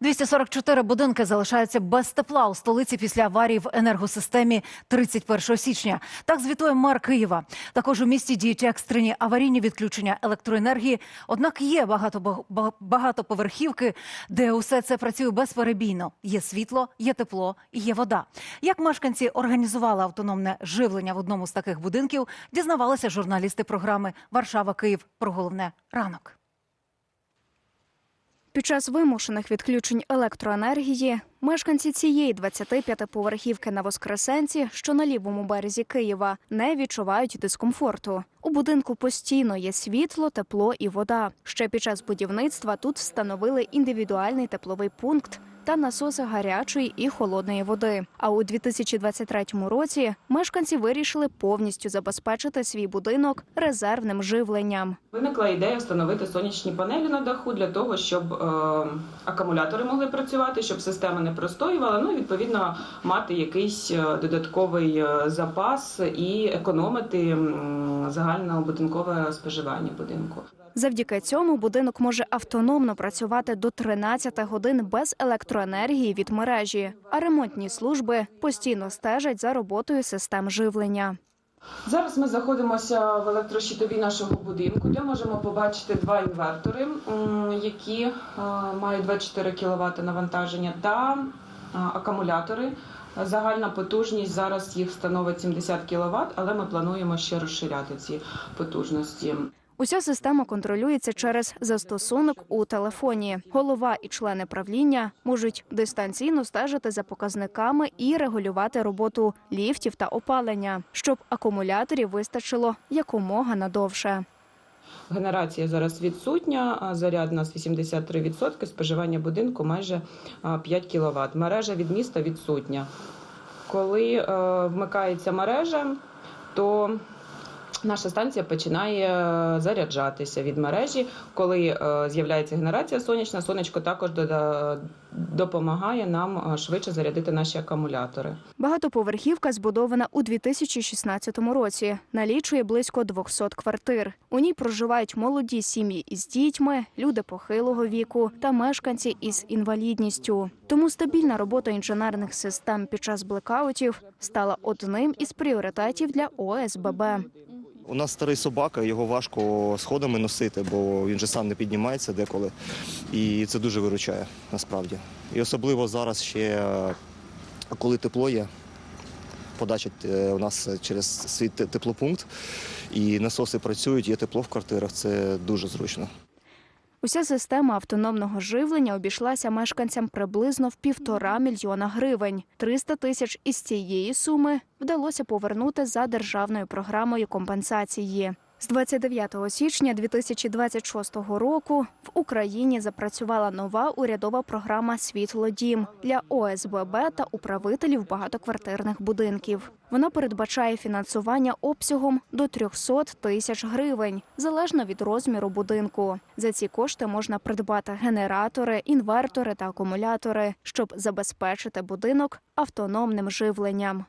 244 будинки залишаються без тепла у столиці після аварії в енергосистемі 31 січня. Так звітує мер Києва. Також у місті діють екстрені аварійні відключення електроенергії. Однак є багато ба- багатоповерхівки, де усе це працює безперебійно. Є світло, є тепло і є вода. Як мешканці організували автономне живлення в одному з таких будинків, дізнавалися журналісти програми Варшава Київ про головне ранок. Під час вимушених відключень електроенергії мешканці цієї 25-поверхівки на Воскресенці, що на лівому березі Києва, не відчувають дискомфорту. У будинку постійно є світло, тепло і вода. Ще під час будівництва тут встановили індивідуальний тепловий пункт та насоси гарячої і холодної води. А у 2023 році мешканці вирішили повністю забезпечити свій будинок резервним живленням. Виникла ідея встановити сонячні панелі на даху для того, щоб е, акумулятори могли працювати, щоб система не простоювала. Ну і відповідно мати якийсь е, додатковий е, запас і економити м, загальнобудинкове споживання будинку. Завдяки цьому будинок може автономно працювати до 13 годин без електроенергії від мережі, а ремонтні служби постійно стежать за роботою систем живлення. Зараз ми знаходимося в електрощитовій нашого будинку, де можемо побачити два інвертори, які е, мають 24 кВт навантаження, та е, акумулятори. Загальна потужність зараз їх становить 70 кВт, але ми плануємо ще розширяти ці потужності. Уся система контролюється через застосунок у телефоні. Голова і члени правління можуть дистанційно стежити за показниками і регулювати роботу ліфтів та опалення, щоб акумуляторів вистачило якомога надовше. Генерація зараз відсутня, заряд у нас 83%, споживання будинку майже а, 5 кВт. Мережа від міста відсутня. Коли е, вмикається мережа, то наша станція починає е, заряджатися від мережі. Коли е, з'являється генерація сонячна, сонечко також допомагає нам е, швидше зарядити наші акумулятори. Багатоповерхівка збудована у 2016 році. Налічує близько 200 квартир. У ній проживають молоді сім'ї із дітьми, люди похилого віку та мешканці із інвалідністю. Тому стабільна робота інженерних систем під час блекаутів стала одним із пріоритетів для ОСББ. У нас старий собака, його важко сходами носити, бо він же сам не піднімається деколи. І це дуже виручає насправді. І особливо зараз ще, коли тепло є, подача е, у нас через свій теплопункт, і насоси працюють, є тепло в квартирах, це дуже зручно. Уся система автономного живлення обійшлася мешканцям приблизно в півтора мільйона гривень. 300 тисяч із цієї суми вдалося повернути за державною програмою компенсації. З 29 січня 2026 року в Україні запрацювала нова урядова програма Світлодім для ОСББ та управителів багатоквартирних будинків. Вона передбачає фінансування обсягом до 300 тисяч гривень залежно від розміру будинку. За ці кошти можна придбати генератори, інвертори та акумулятори, щоб забезпечити будинок автономним живленням.